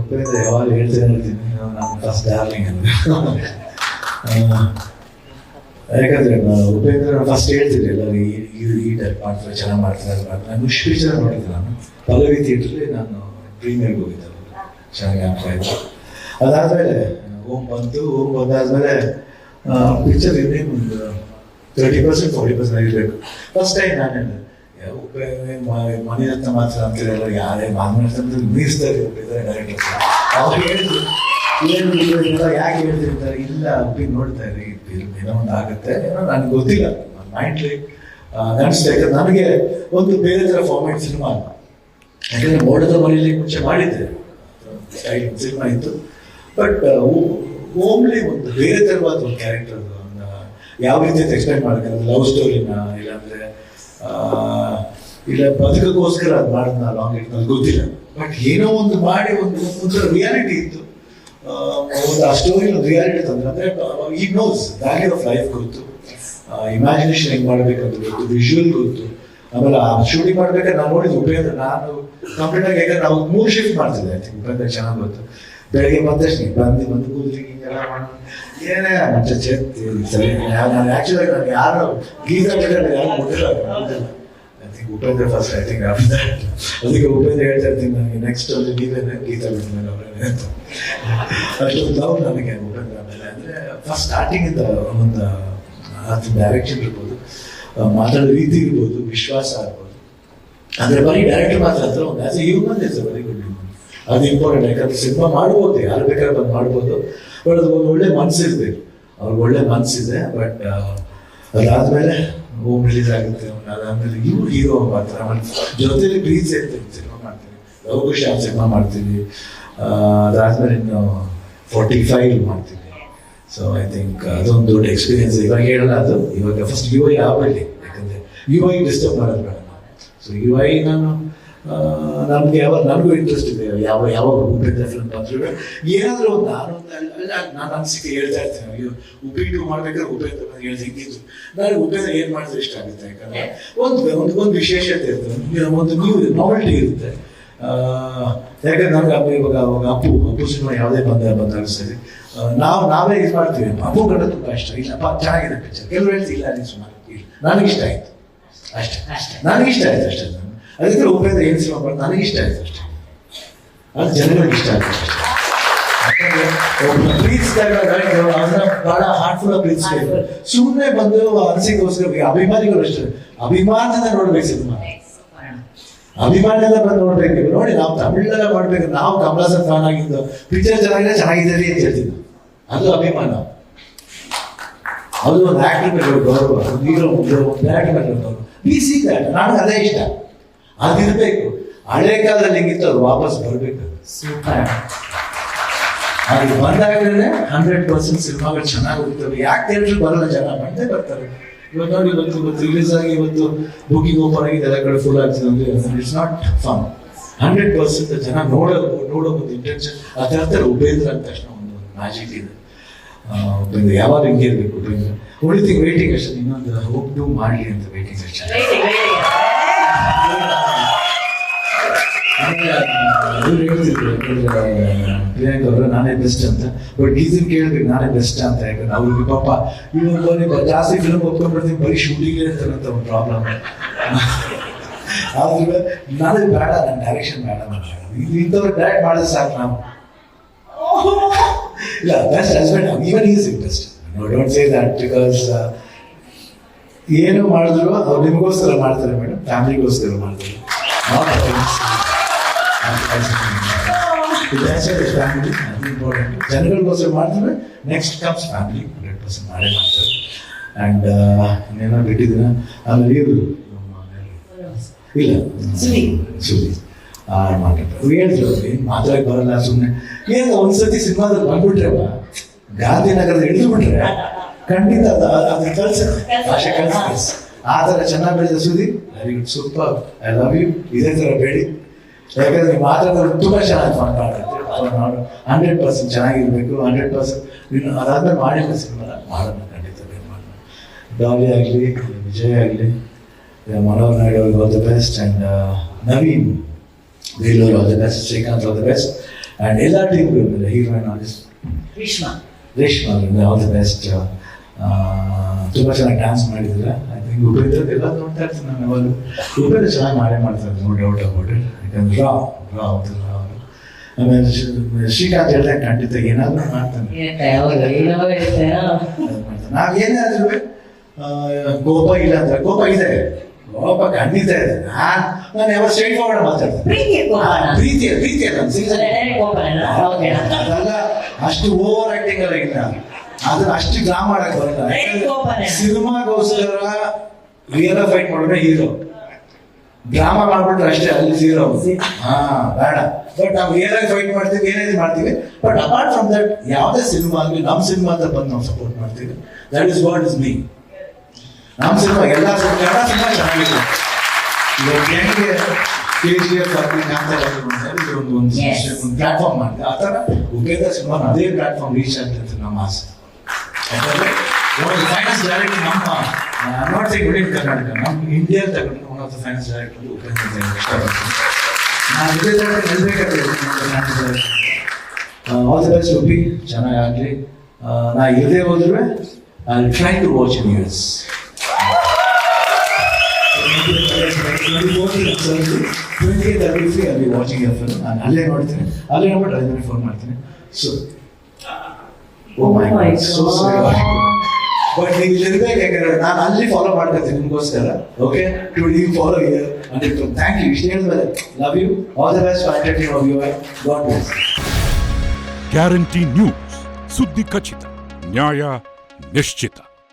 ಉಪೇಂದ್ರ ಯಾವಾಗ ಹೇಳ್ತೇನೆ ನಾನು ಫಸ್ಟ್ ಡಾರ್ಲಿಂಗ್ ಅಂತ ಯಾಕಂದ್ರೆ ಉಪೇಂದ್ರ ಫಸ್ಟ್ ಹೇಳ್ತಿದ್ದೆ ಎಲ್ಲರೂ ಈ ಟೈಪ್ ಮಾಡ್ತಾರೆ, ಚೆನ್ನಾಗಿ ಮಾಡ್ತಾರೆ ನಾನು ಪಿಕ್ಚರ್ ನೋಡಿದ್ದೆ ನಾನು. ಪಲ್ಲವಿ ಥಿಯೇಟ್ರಲ್ಲಿ ನಾನು ಪ್ರೀಮಿಯರ್ಗೆ ಹೋಗಿದ್ದೆ. ಚೆನ್ನಾಗಿ ಆಗ್ತಾ ಇತ್ತು. ಅದಾದ್ಮೇಲೆ ಓಮ್ ಬಂತು ಓಮ್ ಬಂದಾದ್ಮೇಲೆ ಪಿಕ್ಚರ್ ಇನ್ನೇನು ಒಂದು ತರ್ಟಿ ಪರ್ಸೆಂಟ್ ಫಾರ್ಟಿ ಪರ್ಸೆಂಟ್ ಆಗಿರ್ಬೇಕು. ಫಸ್ಟ್ ಟೈಮ್ ನಾನು ಮನೆ ಹತ್ರ ಮಾತ್ರ ಅಂತಿರಲ್ಲ ಯಾರೇ ಹತ್ರ ಮೀರಿಸ್ತಾರೆ ಉಪೇಂದ್ರ ಡೈರೆಕ್ಟರ್ ಅವ್ರು ಹೇಳಿದ್ರು, ಏನು ಯಾಕೆ ಹೇಳ್ತಿರ್ತಾರೆ ಅಂತಾರೆ ಇಲ್ಲ ಒಬ್ಬಿ ನೋಡ್ತಾ ಇರಿ ಏನೋ ಒಂದು ಆಗುತ್ತೆ, ಏನೋ ನನಗೆ ಗೊತ್ತಿಲ್ಲ. ಮೈಂಡ್ಲಿ ಅನಿಸ್ತಾ ಯಾಕಂದ್ರೆ ನನಗೆ ಒಂದು ಬೇರೆ ಥರ ಫಾರ್ಮ್ಯಾಟ್ ಸಿನಿಮಾ ಅಲ್ಲ. ಯಾಕಂದ್ರೆ ಮೋಡದ ಮನೆಯಲ್ಲಿ ಮುಂಚೆ ಮಾಡಿದ್ದೆ. ಸಿನಿಮಾ ಇತ್ತು. ಬಟ್ ಓಮ್ಲಿ ಒಂದು ಬೇರೆ ಥರವಾದ ಒಂದು ಕ್ಯಾರೆಕ್ಟರ್ ಯಾವ ರೀತಿ ಎಕ್ಸ್ಪ್ಲೈನ್ ಮಾಡಕ್ಕೆ ಲವ್ ಸ್ಟೋರಿನ ಇಲ್ಲಾಂದ್ರೆ ಇಲ್ಲ ಬದುಕಕ್ಕೋಸ್ಕರ ಅದು ಮಾಡೋದನ್ನ ಲಾಂಗ್ ಇಟ್ ನನಗೆ ಗೊತ್ತಿಲ್ಲ. ಬಟ್ ಏನೋ ಒಂದು ಮಾಡಿ ಒಂದು ಒಂಥರ ರಿಯಾಲಿಟಿ ಇತ್ತು. ಒಂದು ಆ ಸ್ಟೋರಿ ರಿಯಾಲಿಟಿ ತಂದ್ರೆ ಅಂದ್ರೆ ಈ ನೋಸ್ ವ್ಯಾಲ್ಯೂ ಆಫ್ ಲೈಫ್ ಗೊತ್ತು. ಇಮ್ಯಾಜಿನೇಷನ್ ಹೆಂಗ್ ಮಾಡ್ಬೇಕಂತ ಗೊತ್ತು ವಿಜುವಲ್ ಗೊತ್ತು. ಆಮೇಲೆ ಆ ಶೂಟಿಂಗ್ ಮಾಡ್ಬೇಕಾದ್ರೆ ನಾನು ನೋಡಿದ್ದು ಉಪಯೋಗ ನಾನು ಕಂಪ್ಲೀಟ್ ಆಗಿ ಯಾಕಂದ್ರೆ ನಾವು ಮೂರು ಶಿಫ್ಟ್ ಮಾಡ್ತಿದ್ದೆ ಐ ಥಿಂಕ್ ಚೆನ್ನಾಗಿ ಗೊತ್ತು. ಬೆಳಗ್ಗೆ ಬಂದಷ್ಟು ಬಂದು ಬಂದು ಕೂದ್ರಿ ಹಿಂಗೆಲ್ಲ ಮಾಡೋದು ಏನೇ ಮತ್ತೆ ಚೇತಿ ನಾನು ಆಕ್ಚುಲಿ ನಾನು ಯಾರು ಗೀತಾ ಬೇಕಾದ್ರೆ ಯಾರು ಗೊತ್ತಿಲ್ಲ ಉಪೇಂದ್ರ ಫಸ್ಟ್ ಐ ಥಿಂಕ್ ಅದಕ್ಕೆ ಉಪೇಂದ್ರ ಹೇಳ್ತಾ ಇರ್ತೀನಿ ನನಗೆ ನೆಕ್ಸ್ಟ್ ಅಲ್ಲಿ ನೀವೇನೆ ಗೀತಾ ಬಿಟ್ಟು ಅವರೇನೆ ಅಂತ. ಅಷ್ಟೊಂದು ಲವ್ ನನಗೆ ಉಪೇಂದ್ರ ಆಮೇಲೆ. ಅಂದರೆ ಫಸ್ಟ್ ಸ್ಟಾರ್ಟಿಂಗ್ ಇಂದ ಒಂದು ಅದು ಡೈರೆಕ್ಷನ್ ಇರ್ಬೋದು. ಮಾತಾಡೋ ರೀತಿ ಇರ್ಬೋದು, ವಿಶ್ವಾಸ ಆಗ್ಬೋದು ಅಂದರೆ ಬರೀ ಡೈರೆಕ್ಟ್ ಮಾತ್ರ ಒಂದು as a human is very good human ಅದು ಇಂಪಾರ್ಟೆಂಟ್ ಯಾಕಂದ್ರೆ ಸಿನಿಮಾ ಮಾಡ್ಬೋದು ಯಾರು ಬೇಕಾದ್ರೆ ಬಂದು ಮಾಡ್ಬೋದು. ಬಟ್ ಅದು ಒಂದು ಒಳ್ಳೆ ಮನಸ್ಸಿರ್ಬೇಕು ಅವ್ರಿಗೆ ಒಳ್ಳೆ ಮನ್ಸಿದೆ ಬಟ್ ಅದಾದ್ಮೇಲೆ ಹೋಮ್ ರಿಲೀಸ್ ಆಗುತ್ತೆ. ಅದಾದ್ಮೇಲೆ ಇವ್ರು ಹೀರೋ ಮಾತ್ರ. ಜೊತೆಲಿ ಪ್ರೀತಿ ಇರ್ತೀನಿ ಸಿನಿಮಾ ಮಾಡ್ತೀನಿ. ಲವ್ ಶಾಪ್ ಸಿನಿಮಾ ಮಾಡ್ತೀವಿ ಆ, ಅದಾದ್ಮೇಲೆ ಇನ್ನು ಫೋರ್ಟಿ ಫೈವ್ ಮಾಡ್ತೀವಿ ಸೊ ಐ ಥಿಂಕ್ ಅದೊಂದು ದೊಡ್ಡ ಎಕ್ಸ್ಪೀರಿಯನ್ಸ್ ಇವಾಗ ಹೇಳಲ್ಲ ಅದು. ಇವಾಗ ಫಸ್ಟ್ ಯು ಐ ಆಗಲಿ ಯಾಕಂದ್ರೆ ಯು ಐ ಡಿಸ್ಟರ್ಬ್ ಮಾಡೋದು ಬೇಡ. ಸೊ ಯು ಐ ನಾನು ನಮ್ಗೆ ಯಾವಾಗ ನನಗೂ ಇಂಟ್ರೆಸ್ಟ್ ಇದೆ ಯಾವ ಯಾವಾಗ ಉಪ್ಪಿಟ್ಟು ಫಿಲ್ಮ್ ಬಂದ್ರು. ಏನಾದರೂ ಒಂದು ನಾನು ನಾನು ಅನಿಸಿಕೆ ಹೇಳ್ತಾ ಇರ್ತೇನೆ. ಅಯ್ಯೋ ಉಪ್ಪಿಟ್ಟು ಮಾಡ್ಬೇಕಾದ್ರೆ ಉಪೇಂದ್ರ ಹೇಳ್ದು ನನಗೆ ಉಪೇಂದ್ರ ಏನು ಮಾಡಿದ್ರೆ ಇಷ್ಟ ಆಗುತ್ತೆ? ಯಾಕಂದ್ರೆ ಒಂದು ಒಂದು ಒಂದು ವಿಶೇಷತೆ ಇರ್ತದೆ ಒಂದು ನ್ಯೂ ನಾವೆಲ್ಟಿ ಇರುತ್ತೆ. ಯಾಕಂದ್ರೆ ನನಗೆ ಅಪ್ಪ ಇವಾಗ ಅವಾಗ ಅಪ್ಪು ಅಪ್ಪು ಸಿನಿಮಾ ಯಾವುದೇ ಬಂದ ಬಂದಾಗ ಸರಿ ನಾವು ನಾವೇ ಇದು ಮಾಡ್ತೀವಿ. ಅಪ್ಪು ಕಂಡ ತುಂಬ ಇಷ್ಟ. ಇಲ್ಲಪ್ಪ ಚೆನ್ನಾಗಿದೆ ಪಿಕ್ಚರ್ ಕೆಲವರು ಹೇಳ್ತೀವಿ ಇಲ್ಲ ನೀನು ಸುಮಾರು ಇಲ್ಲ ನನಗೆ ಇಷ್ಟ ಆಯ್ತು. ಅಷ್ಟೇ. ಅಷ್ಟೇ. ನನಗೆ ಇಷ್ಟ ಆಯ್ತು ಅಷ್ಟೇ. ಅದಕ್ಕೆ ಉಪೇಂದ್ರ ಏನು ಸಿನಿಮಾ ಮಾಡಿ ನನಗೆ ಇಷ್ಟ ಆಯ್ತು ಅಷ್ಟೇ. ಅದು ಜನಗಳಿಗೆ ಇಷ್ಟ ಆಯ್ತು ಅಷ್ಟೇ. ಯಾಕಂದ್ರೆ ಒಬ್ಬ ಪ್ರೀತಿಸಿದಾಗ ಅವನ್ನ ಬಹಳ ಹಾರ್ಟ್ಫುಲ್ ಆಗಿ ಪ್ರೀತಿಸ್ಬೇಕು ಸುಮ್ಮನೆ ಬಂದು ಅನಿಸಿಕೋಸ್ಕರ ಅಭಿಮಾನಿಗಳು ಅಷ್ಟೇ. ಅಭಿಮಾನದಿಂದ ನೋಡ್ಬೇಕು ಸಿನಿಮಾ. ಅಭಿಮಾನಿಯಿಂದ ಬಂದು ನೋಡ್ಬೇಕು. ನೋಡಿ, ನಾವು ತಮಿಳೆಲ್ಲ ಮಾಡ್ಬೇಕು. ನಾವು ಕಮಲಾಸನ್ ಫ್ಯಾನ್ ಆಗಿದ್ದು, ಪಿಕ್ಚರ್ ಚೆನ್ನಾಗಿದೆ ಚೆನ್ನಾಗಿದೆ ಅಂತ ಹೇಳ್ತೀವಿ. ಅದು ಅಭಿಮಾನ. ಅದು ಒಂದು ಆಕ್ಟರ್ ಗೌರವ. ಒಂದು ಆಕ್ಟರ್ ಗೌರವ. ಬಿ ಸಿ ದಟ್ ನನಗೆ ಅದೇ ಇಷ್ಟ. ಅದಿರಬೇಕು. ಹಳೆ ಕಾಲದಲ್ಲಿ ಹೆಂಗಿತ್ತು ಅದು ವಾಪಸ್ ಬರಬೇಕು. ಸೂಪರ್ ಅದು ಬಂದಾಗಲೇ ಹಂಡ್ರೆಡ್ ಪರ್ಸೆಂಟ್ ಸಿನಿಮಾಗಳು ಚೆನ್ನಾಗಿ ಹೋಗ್ತವೆ. ಯಾಕೆ ಥಿಯೇಟ್ರಿಗೆ ಬರಲ್ಲ ಜನ ಬಂದೇ ಬರ್ತಾರೆ. ಇವತ್ತು ನೋಡಿ ಇವತ್ತು ಇವತ್ತು ರಿಲೀಸ್ ಆಗಿ ಇವತ್ತು ಬುಕಿಂಗ್ ಓಪನ್ ಆಗಿದೆ ಎಲ್ಲ ಕಡೆ ಫುಲ್ ಆಗ್ತದೆ ಅಂದ್ರೆ it's not fun hundred percent ಜನ ನೋಡೋ ನೋಡೋ ಒಂದು ಇಂಟೆನ್ಷನ್ ಆ ಥರ ಉಪೇಂದ್ರ ಅಂತ ತಕ್ಷಣ ಒಂದು ಮ್ಯಾಜಿಕ್ ಇದೆ. ಉಪೇಂದ್ರ ಯಾವಾಗ ಹಿಂಗೆ ಇರಬೇಕು ಉಪೇಂದ್ರ? ಉಳಿತಿಗೆ ವೇಟಿಂಗ್ ಅಷ್ಟೇ. ಇನ್ನೊಂದು ಹೋಪ್ ಟು ಮಾಡಲಿ ಅಂತ ವೇಟಿಂಗ್ ಅಷ್ಟೇ ಅವ್ರು ಹೇಳ್ತಿದ್ರು ಯಾಕಂದ್ರೆ ಪ್ರಿಯಾಂಕ್ ಅವರು ನಾನೇ ಬೆಸ್ಟ್ ಅಂತ ಬಟ್ ಗೀಸನ್ ಕೇಳ್ಬೇಕು ನಾನೇ ಬೆಸ್ಟ್ ಅಂತ ಯಾಕಂದ್ರೆ ಅವ್ರಿಗೆ ಪಾಪ ಇವಾಗ ಬರೀ ಬ- ಜಾಸ್ತಿ ಫಿಲ್ಮ್ ಒಪ್ಕೊಂಡ್ಬಿಡ್ತೀನಿ ಬರೀ ಶೂಟಿಂಗ್ ಇರ್ತಾರಂತ ಒಂದು ಪ್ರಾಬ್ಲಮ್ ಆದ್ರೆ ನನಗೆ ಬೇಡ ನನ್ನ ಡೈರೆಕ್ಷನ್ ಬೇಡ ನನಗೆ ಇದು ಇಂಥವ್ರು ಡೈರೆಕ್ಟ್ ಮಾಡಿದ್ರೆ ಸಾಕು ನಾವು ಇಲ್ಲ best husband even is best no don't say that because ಏನು ಮಾಡಿದ್ರು ಅವ್ರು ನಿಮಗೋಸ್ಕರ ಮಾಡ್ತಾರೆ ಮೇಡಮ್ ಫ್ಯಾಮಿಲಿಗೋಸ್ಕರ ಮಾಡ್ತಾರೆ ಫ್ಯಾಮಿಲಿ ಇಂಪಾರ್ಟೆಂಟ್ ಜನಗಳಿಗೋಸ್ಕರ ಮಾಡಿದ್ರೆ next comes family hundred percent ಮಾಡೇ ಮಾಡ್ತಾರೆ ಆ್ಯಂಡ್ ಇನ್ನೇನೋ ಬಿಟ್ಟಿದ್ದೀನ ಆಮೇಲೆ ಇವರು ಇಲ್ಲ ಸುನಿ. ಸುನಿ ಮಾತಾಡ್ತಾರೆ ಹೇಳಿದ್ರು ಏನು ಮಾತಾಡಕ್ಕೆ ಬರಲ್ಲ ಸುಮ್ಮನೆ ಏನು ಒಂದ್ಸತಿ ಸಿನಿಮಾದಲ್ಲಿ ಬಂದ್ಬಿಟ್ರೆ ಗಾಂಧಿನಗರದ ಹಿಡಿದು ಬಿಟ್ರೆ ಖಂಡಿತ ಅದು ಅದು ಕಳ್ಸುತ್ತೆ ಭಾಷೆ ಕಳ್ಸುತ್ತೆ ಆ ಥರ ಚೆನ್ನಾಗಿ ಬೆಳೆದ ಸುದಿ good super I love you ಇದೇ ಥರ ಬೇಡಿ ಯಾಕಂದ್ರೆ ನೀವು ಮಾತಾಡೋದು ತುಂಬ ಚೆನ್ನಾಗಿ ಮಾತಾಡುತ್ತೆ ಹಂಡ್ರೆಡ್ ಪರ್ಸೆಂಟ್ ಚೆನ್ನಾಗಿರ್ಬೇಕು ಹಂಡ್ರೆಡ್ ಪರ್ಸೆಂಟ್ ಇನ್ನು ಅದಾದ್ಮೇಲೆ ಮಾಡಿಲ್ಲ ಸಿನಿಮಾ ಮಾಡೋಣ ಖಂಡಿತ ಮಾಡೋಣ ಡಾಲಿ ಆಗಲಿ ವಿಜಯ್ ಆಗಲಿ ಮನೋಹರ್ ನಾಯ್ಡು ಅವ್ರಿಗೆ all the best and Naveen Belur all the best Srikanth all the best and ಎಲ್ಲ ಟೀಮ್ಗೂ ಹೀರೋಯಿನ್ ಆರ್ಟಿಸ್ಟ್ ಗ್ರೀಷ್ಮಾ ರೇಷ್ಮಾ. ಅವರಿಂದ ಆಲ್ ದ ಬೆಸ್ಟ್ ತುಂಬ ಚೆನ್ನಾಗಿ ಡ್ಯಾನ್ಸ್ ಮಾಡಿದ್ರೆ ಥಿಂಕ್ ಉಪೇಂದ್ರ ಎಲ್ಲ ನೋಡ್ತಾ ಇರ್ತೀನಿ ನಾನು ಯಾವಾಗಲೂ ಉಪೇಂದ್ರ ಚೆನ್ನಾಗಿ ಮಾಡೇ ಮಾಡ್ತಾರೆ ನೋ ಡೌಟ್ ಅಬೌಟ್ ಇಟ್ ಯಾಕಂದ್ರೆ ರಾ ರಾ ಹೌದು ರಾ ಅವರು ಆಮೇಲೆ ಶ್ರೀ- ಶ್ರೀಕಾಂತ್ ಹೇಳಿದ್ರೆ ಖಂಡಿತ ಏನಾದರೂ ಮಾಡ್ತಾನೆ ನಾವೇನಾದ್ರೂ ಕೋಪ ಇಲ್ಲ ಅಂದ್ರೆ ಕೋಪ ಇದೆ ಕೋಪ ಖಂಡಿತ ಇದೆ ನಾನ್ ನಾನು ಯಾವಾಗ ಸ್ಟ್ರೈಟ್ ಫಾರ್ವರ್ಡ್ ಮಾತಾಡ್ತೇನೆ ಪ್ರೀತಿ? ಪ್ರೀತಿ ಅದೆಲ್ಲ ಅಷ್ಟು ಓವರ್ ಆಕ್ಟಿಂಗ್ ಅಲ್ಲ ಇಲ್ಲ ಅದನ್ನ ಅಷ್ಟು ಡ್ರಾ ಮಾಡಕ್ ಬರಲ್ಲ. ಸಿನಿಮಾಗೋಸ್ಕರ ರಿಯಲ್ ಫೈಟ್ ಮಾಡಿದ್ರೆ ಹೀರೋ ಡ್ರಾಮಾ ಮಾಡ್ಬಿಟ್ರೆ ಅಷ್ಟೇ ಅಲ್ಲಿ ಝೀರೋ ಹಾ ಬೇಡ. ಬಟ್ ನಾವು ರಿಯಲ್ ಆಗಿ ಫೈಟ್ ಮಾಡ್ತೀವಿ ಏನೇ ಮಾಡ್ತೀವಿ? ಬಟ್ ಅಪಾರ್ಟ್ ಫ್ರಮ್ ದಟ್ ಯಾವುದೇ ಸಿನಿಮಾ ಆಗಲಿ ನಮ್ಮ ಸಿನಿಮಾ ಅಂತ ಬಂದು ನಾವು ಸಪೋರ್ಟ್ ಮಾಡ್ತೀವಿ. That is what is me ನಮ್ಮ ಸಿನಿಮಾ ಎಲ್ಲ ಸಿನಿಮಾ ಕನ್ನಡ ಸಿನಿಮಾ ಚೆನ್ನಾಗಿದೆ. ಹೆಂಗೆ ಕೆ ಜಿ ಎಫ್ ಆಗಲಿ ಕಾಂತಾರ ಒಂದು ಒಂದು. ಒಂದು ಪ್ಲಾಟ್ಫಾರ್ಮ್ ಮಾಡಿದೆ ಆ ಥರ ಉಪೇದ ಸಿನಿಮಾ ಅದೇ ಪ್ಲಾಟ್ಫಾರ್ಮ್ ರೀಚ್ ಆಗ್ತದೆ ನಮ್ಮ ಆಸೆ. ಯಾಕಂದ್ರೆ ಫೈನಾನ್ಸ್ ನಮ್ಮ ನಾಟ್ ಸೈಡ್ ವಿಡಿನ್ ಕರ್ನಾಟಕ ನಮ್ಮ ಇಂಡಿಯಾ ತಗೊಂಡು one of the finance director Upendra ಅಂತ ಹೇಳಿ ಇಷ್ಟಪಡ್ತೀನಿ ನಾನು ಇದೇ ಥರ ನಿಲ್ಬೇಕಾಗ್ತದೆ ಆಲ್ ದಿ ನಾ ಇಲ್ಲದೆ ಹೋದ್ರೆ I try to watch in use twenty thirty free ಅಲ್ಲಿ ವಾಚಿಂಗ್ ಎಫ್ ನಾನು ಅಲ್ಲೇ ನೋಡ್ತೀನಿ. ಅಲ್ಲೇ ನೋಡ್ಬಿಟ್ಟು ಅದೇ ಫೋನ್ ಮಾಡ್ತೀನಿ. So oh my God so God. But ನೀವು ಇಲ್ಲಿರ್ಬೇಕು ನಾನು ಅಲ್ಲಿ ಫಾಲೋ ಮಾಡ್ಕೊತೀನಿ ನಿಮಗೋಸ್ಕರ. Okay to you follow year ಅಂದ್ರೆ ಥ್ಯಾಂಕ್ ಯು ಇಷ್ಟು ಹೇಳಿದ್ಮೇಲೆ love you all the best entertain of you God bless guarantee news ಸುದ್ದಿ ಖಚಿತ ನ್ಯಾಯ ನಿಶ್ಚಿತ